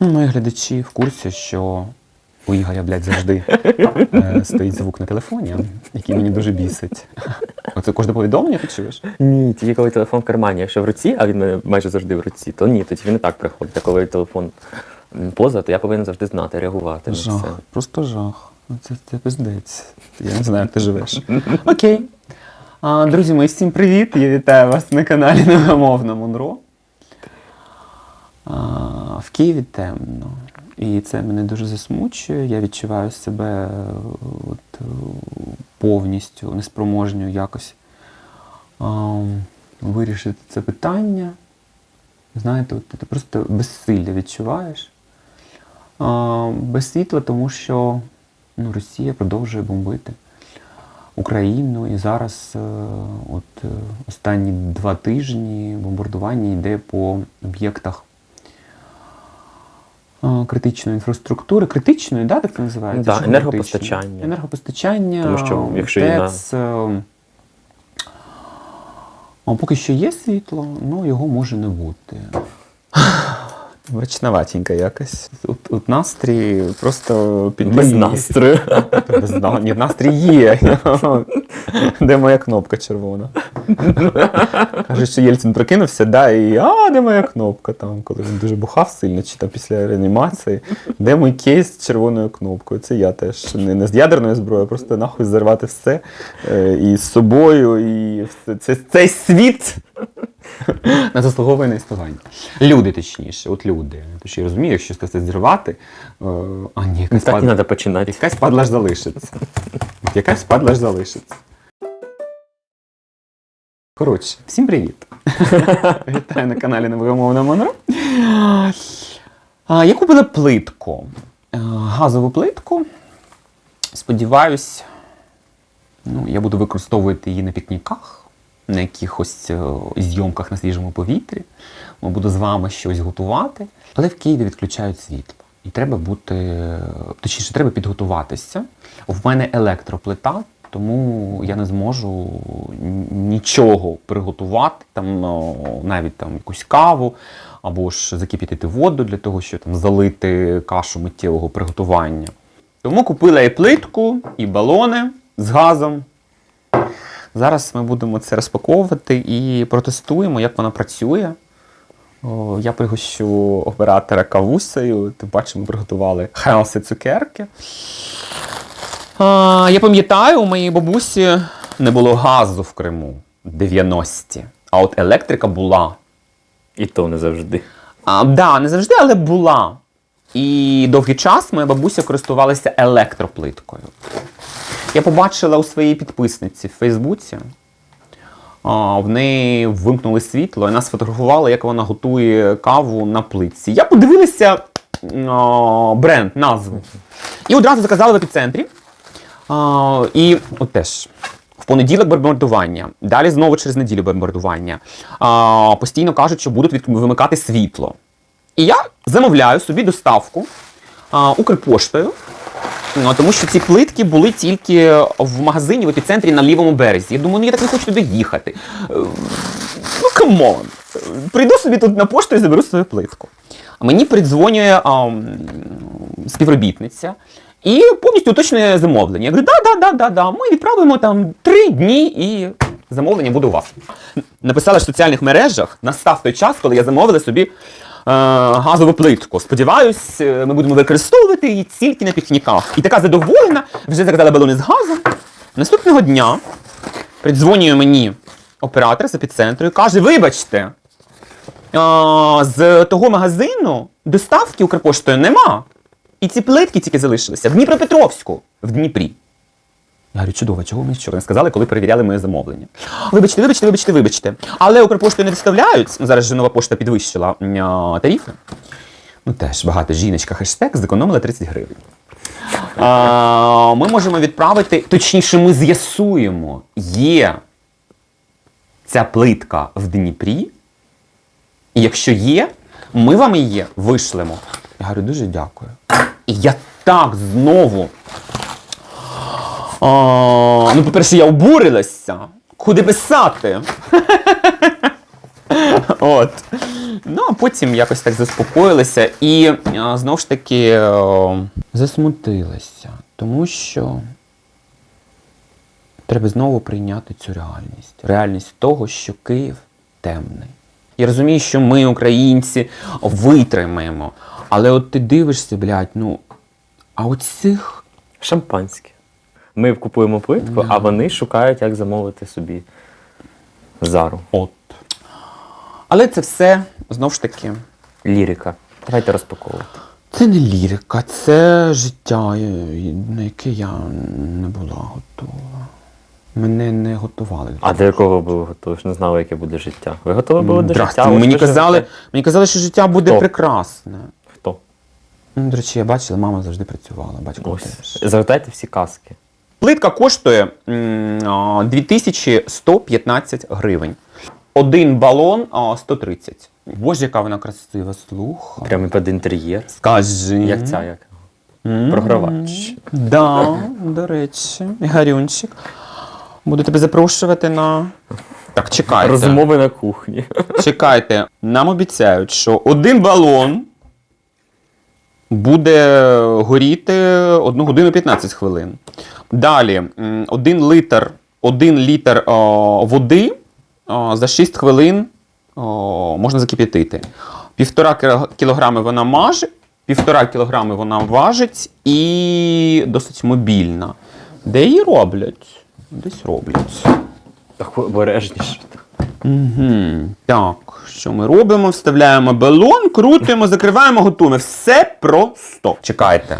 Ну, Мої глядачі в курсі, що у Ігоря, блядь, завжди е, стоїть звук на телефоні, який мені дуже бісить. Оце кожне повідомлення ти чуєш? Ні, тільки коли телефон в кармані. Якщо в руці, а він мене майже завжди в руці, то ні, тоді він не так приходить. А коли телефон поза, то я повинен завжди знати, реагувати на це. Просто жах. Ну, Це, це пиздець. Я не знаю, як ти живеш. Окей. А, друзі мої, всім привіт! Я вітаю вас на каналі Невгамовна Монро. В Києві темно. І це мене дуже засмучує. Я відчуваю себе от, е, повністю неспроможньою якось а, вирішити це питання. Знаєте, от, ти просто безсилля відчуваєш. А, без світла, тому що ну, Росія продовжує бомбити Україну. І зараз, е, от е, останні два тижні, бомбардування йде по об'єктах критичної інфраструктури. Критичної, да, так це називається? Ну, да, енергопостачання. Енергопостачання. Тому що, якщо є на- ТЕЦ, е, а поки що є світло, ну його може не бути. Мрачноватенька якось. От, от настрій просто під Без настрою. Без настрій є. Де моя кнопка червона? Каже, що Єльцин прокинувся, да, і а, де моя кнопка там, коли він дуже бухав сильно, чи там після реанімації. Де мій кейс з червоною кнопкою? Це я теж не, не з ядерною зброєю, а просто нахуй зарвати все е, і з собою, і все. Це, цей світ не заслуговує на існування. Люди, точніше, от люди. Тож я розумію, якщо це зірвати, е, а ні, якась Так і треба починати. якась падла ж залишиться. Якась падла ж залишиться. Коротше, всім привіт. Вітаю на каналі Невимовна Монро. Я купила плитку. Е, Газову плитку. Сподіваюсь, ну, я буду використовувати її на пікніках, на якихось е, зйомках на свіжому повітрі. Ми буду з вами щось готувати. Але в Києві відключають світло. І треба бути, точніше, треба підготуватися. В мене електроплита, тому я не зможу нічого приготувати, там, навіть там якусь каву, або ж закип'ятити воду для того, щоб там залити кашу миттєвого приготування. Тому купила і плитку, і балони з газом. Зараз ми будемо це розпаковувати і протестуємо, як вона працює. Я пригощу оператора кавусею. Тим паче ми приготували хелси цукерки. Я пам'ятаю, у моїй бабусі не було газу в Криму 90-ті. А от електрика була. І то не завжди. А, да, не завжди, але була. І довгий час моя бабуся користувалася електроплиткою. Я побачила у своїй підписниці в Фейсбуці. А, в неї вимкнули світло, і нас сфотографували, як вона готує каву на плитці. Я подивилася а, бренд, назву. І одразу заказала в епіцентрі. А, і от теж. В понеділок бомбардування, далі знову через неділю бомбардування. А, постійно кажуть, що будуть вимикати світло. І я замовляю собі доставку а, Укрпоштою, тому що ці плитки були тільки в магазині в епіцентрі на лівому березі. Я думаю, ну я так не хочу туди їхати. Е, Ну, камон. Прийду собі тут на пошту і заберу свою плитку. Мені передзвонює а, співробітниця і повністю уточнює замовлення. Я говорю, да, да, да, да, да. Ми відправимо там три дні і замовлення буде у вас. Написала в соціальних мережах, настав той час, коли я замовила собі е, газову плитку. Сподіваюсь, е, ми будемо використовувати її тільки на пікніках. І така задоволена, вже заказала балони з газом. Наступного дня придзвонює мені оператор з епіцентру і каже: вибачте, а, з того магазину доставки Укрпоштою нема. І ці плитки тільки залишилися в Дніпропетровську, в Дніпрі. Я говорю, чудово, чого ми що не сказали, коли перевіряли моє замовлення. Вибачте, вибачте, вибачте, вибачте. Але Укрпоштою не доставляють. Ну, Зараз же нова пошта підвищила а, тарифи. Ну теж багато жіночка хештег зекономила 30 гривень. А, ми можемо відправити, точніше, ми з'ясуємо, є ця плитка в Дніпрі. І якщо є, ми вам її вишлемо. Я говорю, дуже дякую. І я так знову. А, ну, по-перше, я обурилася. Куди писати? От. Ну, а потім якось так заспокоїлися і знову ж таки е, засмутилися, тому що треба знову прийняти цю реальність. Реальність того, що Київ темний. Я розумію, що ми, українці, витримаємо. Але от ти дивишся, блядь, ну, а оцих Шампанське. Ми купуємо плитку, а вони шукають, як замовити собі зару. от. Але це все знову ж таки. Лірика. Давайте розпаковувати. Це не лірика, це життя, е, на яке я не була готова. Мене не готували. А до якого ви були готові? Ж не знали, яке буде життя. Ви готові були до Здрасте, життя? Мені казали, мені казали, що життя буде Хто? прекрасне. Хто? Ну, До речі, я бачила, мама завжди працювала, батько Ось. теж. Завертайте всі каски. Плитка коштує м, а, 2115 гривень. Один балон а, 130. Боже, яка вона красива, слухай. Прямо під інтер'єр. Скажи. Як ця, як? Програвач. Да, до речі. Гарюнчик. Буду тебе запрошувати на. Так, чекайте. Розмови на кухні. Чекайте. Нам обіцяють, що один балон буде горіти 1 годину 15 хвилин. Далі, один літр, один літр о, води о, за 6 хвилин о, можна закип'ятити. Півтора кілограми вона маже, півтора кілограми вона важить і досить мобільна. Де її роблять? Десь роблять. Так обережніше. Угу. Так, що ми робимо? Вставляємо балон, крутимо, закриваємо, готуємо. Все просто. Чекайте.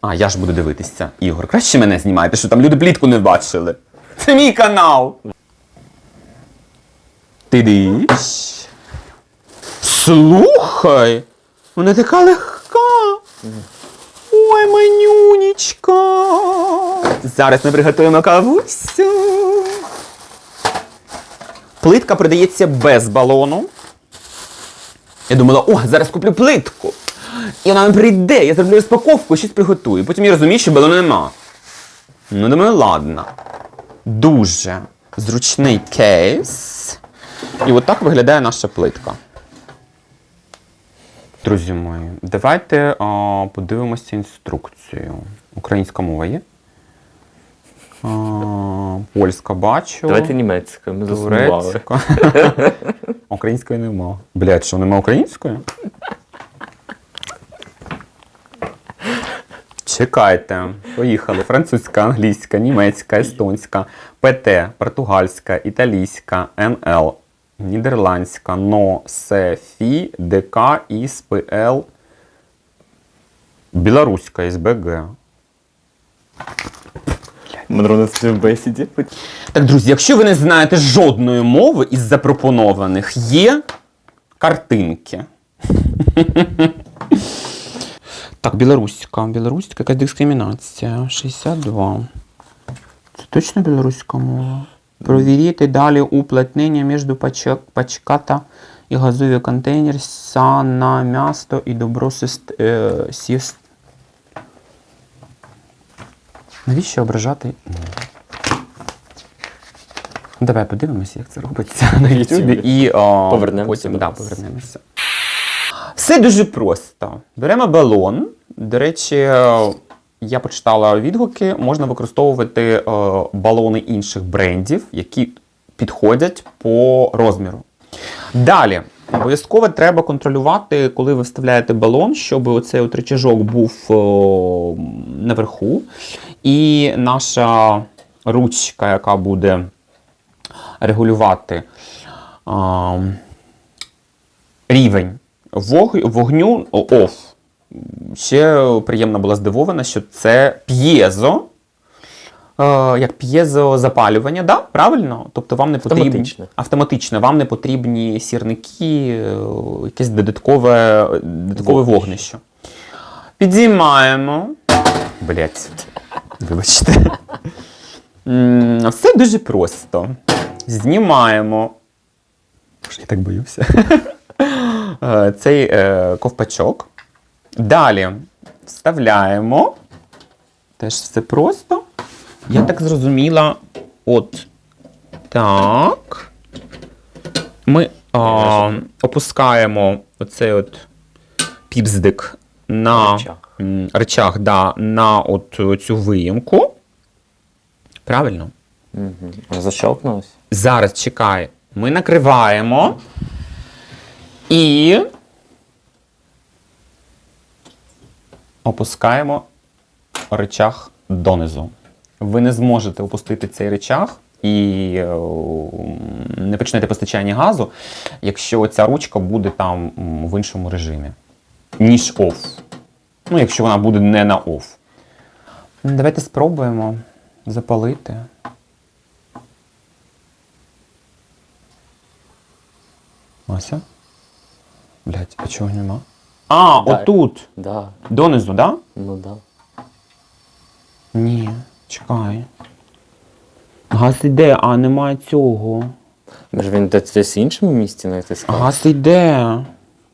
А, я ж буду дивитися. Ігор, краще мене знімайте, що там люди плітку не бачили. Це мій канал. Ти диш. Слухай! Вона така легка. Ой, манюнічка. Зараз ми приготуємо кавусю. Плитка продається без балону. Я думала, о, зараз куплю плитку. І вона прийде, я зроблю розпаковку, щось приготую. Потім я розумію, що балону нема. Ну, думаю, ладно. Дуже зручний кейс. І от так виглядає наша плитка. Друзі мої, давайте а, подивимося інструкцію. Українська мова є? А, польська бачу. Давайте німецькою, ми засумували. Української нема. Блядь, що нема української? Чекайте. Поїхали. Французька, англійська, німецька, естонська, ПТ, португальська, італійська, НЛ, нідерландська, НО, С, ФІ, ДК, ІС, ПЛ, білоруська, СБГ. На бесіді. Так, друзі, якщо ви не знаєте жодної мови із запропонованих, є картинки. Так, білоруська. Білоруська, якась дискримінація. 62. Це точно білоруська мова? Провірити далі уплотнення між пачката і газовий контейнер сана м'ясто і добро сіст, е. Навіщо ображати? Давай подивимося, як це робиться на YouTube. І о, Повернемося потім до да, повернемося. Все дуже просто. Беремо балон. До речі, е, я почитала відгуки, можна використовувати е, балони інших брендів, які підходять по розміру. Далі, обов'язково треба контролювати, коли ви вставляєте балон, щоб оцей от рычажок був о, наверху. І наша ручка, яка буде регулювати а, рівень вогню о, оф. Ще приємно була здивована, що це п'єзо. Е, як п'єзозапалювання, да? правильно? Тобто вам не потрібні Автоматичне. автоматично, вам не потрібні сірники, е, якесь додаткове, додаткове Вогнище. вогнище. Підіймаємо. Блять, вибачте. Все дуже просто. Знімаємо. Я так боюся. Е, Цей е, ковпачок. Далі вставляємо. Теж все просто. Я так зрозуміла. От так. Ми а, опускаємо оцей от піпздик на Рычаг. м, речах, да, на от цю виїмку. Правильно? Угу. Защелкнулось? Зараз чекай. Ми накриваємо і опускаємо речах донизу. Ви не зможете опустити цей речах і е, не почнете постачання газу, якщо ця ручка буде там в іншому режимі, ніж OFF. Ну, якщо вона буде не на OFF. Давайте спробуємо запалити. Мася? Блять, а чого нема? А, Да. отут. Да. Донизу, да? Ну да. Ні, чекай. Газ іде, а немає цього. Може він десь в іншому місці натискав? Газ іде.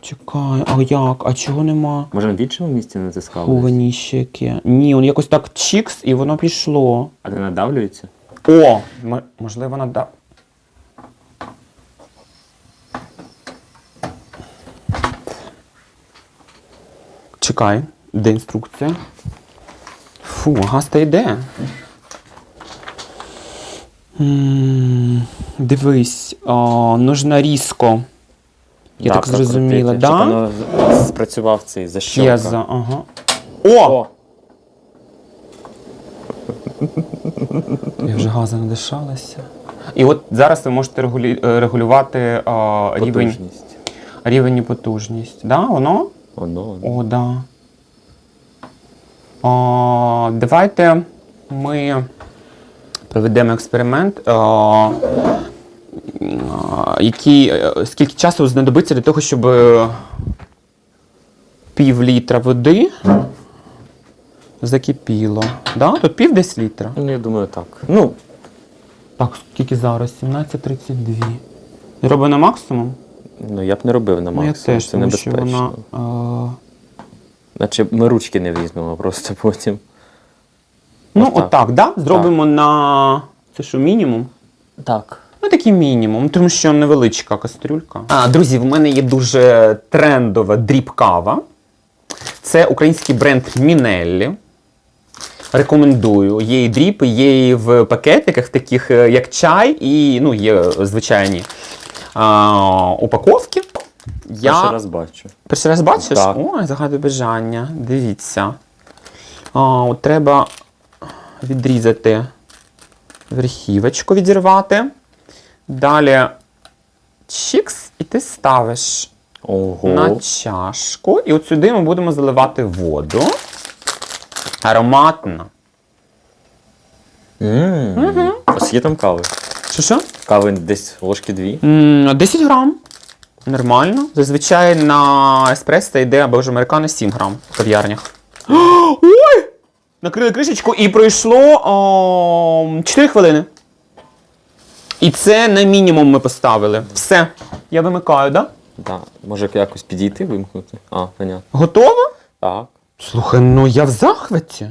Чекай, а як? А чого нема? Може він в іншому місці натискав? десь? Хованіще. Ні, он якось так чікс і воно пішло. А не надавлюється? О! м- можливо, надав. Чекай, де інструкція? Фу, газ та йде. Дивись, нужна різко. Я так зрозуміла, щоб воно спрацював цей защелка. Ага. О! Я вже газом надишалася. І от зараз ви можете е, регулювати рівень, Потужність. рівень і потужність. Да, воно? Воно. воно. О, да. А, давайте ми проведемо експеримент, а, який, е, скільки часу знадобиться для того, щоб е, пів літра води закипіло. Да? Тут пів десь літра. Ну, я думаю, так. Ну, Так, скільки зараз? 17.32. Робимо на максимум? Ну я б не робив на Ну, я максимум. теж, Це тому що небезпечно. вона. Е... Наче ми ручки не візьмемо просто потім. Ну, Ось так. отак, да? Зробимо на. Це що, мінімум? Так. Ну, такий мінімум, тому що невеличка кастрюлька. А, друзі, в мене є дуже трендова дріб-кава. Це український бренд Мінеллі. Рекомендую. Є і дріб, є і в пакетиках, таких е, як чай, і ну, є звичайні а, упаковки. Я... Перший раз бачу. Перший раз бачиш? Так. Ой, загадуй бажання. Дивіться. А, от треба відрізати верхівочку, відірвати. Далі чікс, і ти ставиш Ого. на чашку. І от сюди ми будемо заливати воду. Ароматно. М. А скільки там кави? Що що? Кави десь ложки дві. 10 грам. Нормально. Зазвичай на еспресо йде або ж американо 7 грам в кав'ярнях. Ой! Накрили кришечку і пройшло о, 4 хвилини. І це на мінімум ми поставили. Все. Я вимикаю, так? Да? Да. Може якось підійти, вимкнути? А, понятно. Готово? Так. Слухай, ну я в захваті.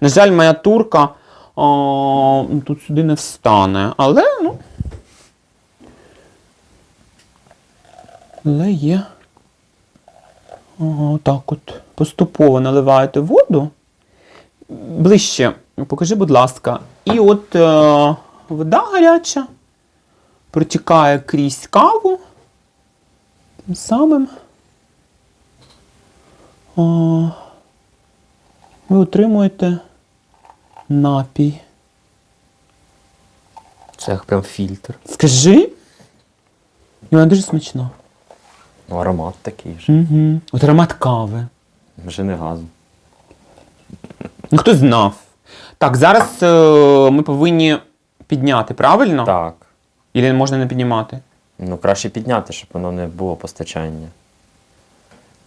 На жаль, моя турка о, тут сюди не встане, але ну. Але є. Ага, так от. Поступово наливаєте воду. Ближче, покажи, будь ласка. І от е, вода гаряча протікає крізь каву. Тим самим. О, ви отримуєте напій. Це як прям фільтр. Скажи. І вона дуже смачна. Ну, аромат такий ж. Угу. От аромат кави. Вже не газу. Ну, хто знав. Так, зараз е, ми повинні підняти, правильно? Так. Ілі можна не піднімати? Ну, краще підняти, щоб воно не було постачання.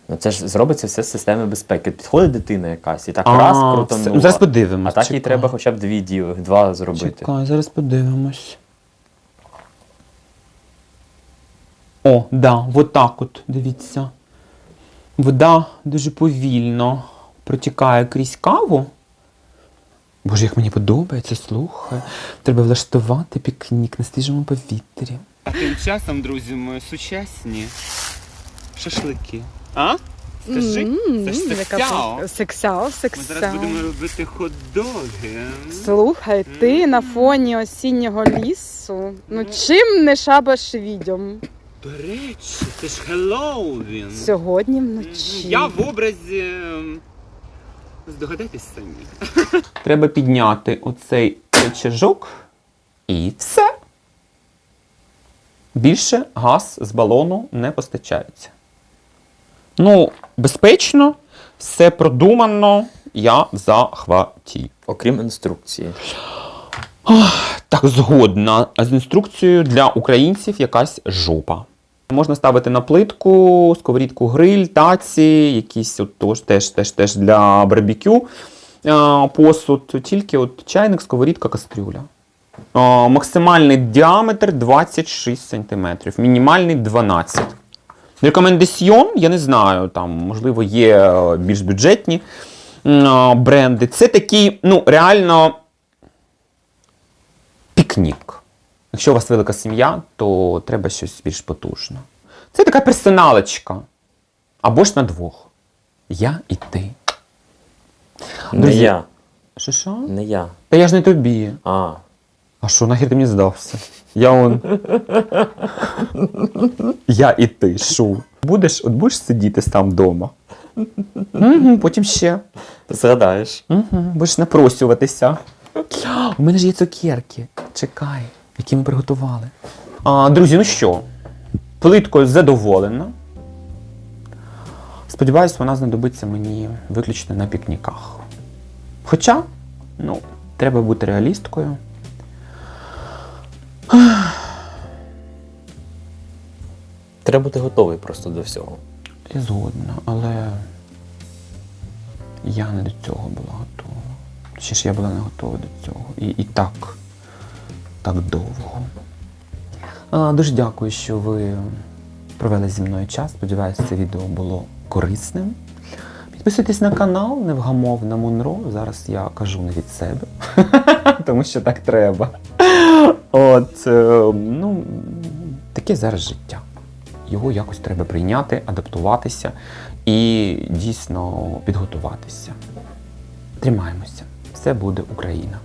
Ну, це ж зробиться все з системи безпеки. Підходить дитина якась і так раз все. крутанула. Ну, зараз подивимось, А так їй чекай. треба хоча б дві діли, два зробити. Чекай, зараз подивимось. О, да, от так от, дивіться. Вода дуже повільно протікає крізь каву. Боже, як мені подобається, слухай. Треба влаштувати пікнік на свіжому повітрі. А тим часом, друзі мої, сучасні шашлики. А? Скажи, це ж сексяо. Сексяо, Ми зараз сексяо. будемо робити хот-доги. Слухай, ти на фоні осіннього лісу. Ну чим не шабаш відьом? До речі, це ж Хеллоуін. Сьогодні вночі. Я в образі. ем, Здогадайтесь самі. Треба підняти оцей рычажок і все. Більше газ з балону не постачається. Ну, безпечно, все продумано, я в захваті. Окрім інструкції. Так, згодна. З інструкцією для українців якась жопа. Можна ставити на плитку, сковорідку гриль, таці, якісь от тож, теж, теж, теж для барбекю посуд, тільки от чайник, сковорідка, кастрюля. Максимальний діаметр 26 см, мінімальний 12 Рекомендаціон, я не знаю, там, можливо, є е, більш бюджетні бренди. Це такий, ну, реально пікнік. Якщо у вас велика сім'я, то треба щось більш потужне. Це така персоналочка. Або ж на двох. Я і ти. Не Друзі. я. Що що? Не я. Та я ж не тобі. А. А що, нахер ти мені здався? Я он. я і ти, що? Будеш, от будеш сидіти сам вдома. Угу, потім ще. Згадаєш. Угу, будеш напросюватися. У мене ж є цукерки. Чекай, які ми приготували. А, друзі, ну що? Плиткою задоволена. Сподіваюсь, вона знадобиться мені виключно на пікніках. Хоча, ну, треба бути реалісткою. Треба бути готовий просто до всього. Я згодна, але я не до цього була готова. Ще ж я була не готова до цього. І, і так, так довго. Дуже дякую, що ви провели зі мною час. Сподіваюся, це відео було корисним. Підписуйтесь на канал Невгамовна Монро. Зараз я кажу не від себе, тому що так треба. От, е, ну, таке зараз життя його якось треба прийняти, адаптуватися і дійсно підготуватися. Тримаємося. Все буде Україна.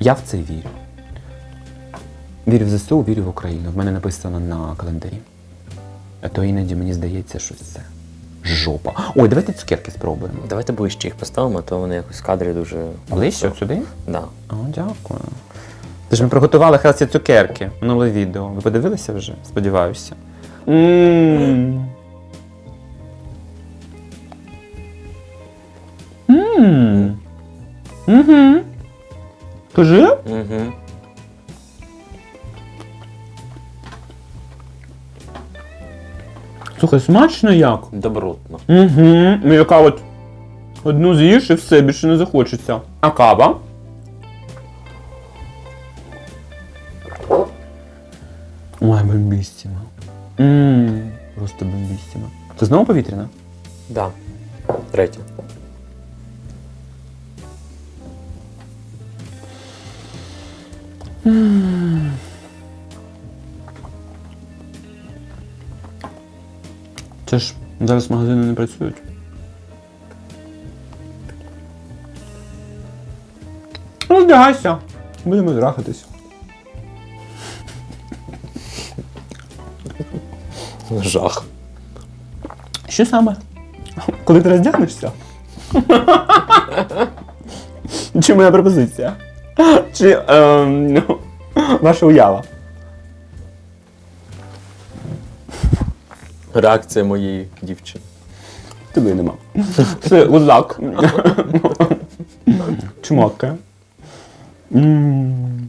Я в це вірю. Вірю в ЗСУ, вірю в Україну. В мене написано на календарі. А то іноді мені здається, що це жопа. Ой, давайте цукерки спробуємо. Давайте ближче їх поставимо, а то вони якось в кадрі дуже. Ближче от сюди? Да. О, дякую. Тож ми приготували якраз ці цукерки минуле відео. Ви подивилися вже? Сподіваюся. Мм. Мм. Угу. Кажи? Угу. Слухай, смачно як? Добротно. Угу. Ну яка от одну з'їш і все, більше не захочеться. А кава? Ой, бомбістіма. Ммм, просто бомбістіма. Це знову повітряна? Да. Третє. Це зараз магазини не працюють. Роздягайся. Будемо трахатися. Жах. Що саме? Коли ти роздягнешся? Чи моя пропозиція? Чи ем, ну, ваша уява? Реакція моєї дівчини. Тебе нема. Все. Чмока. М.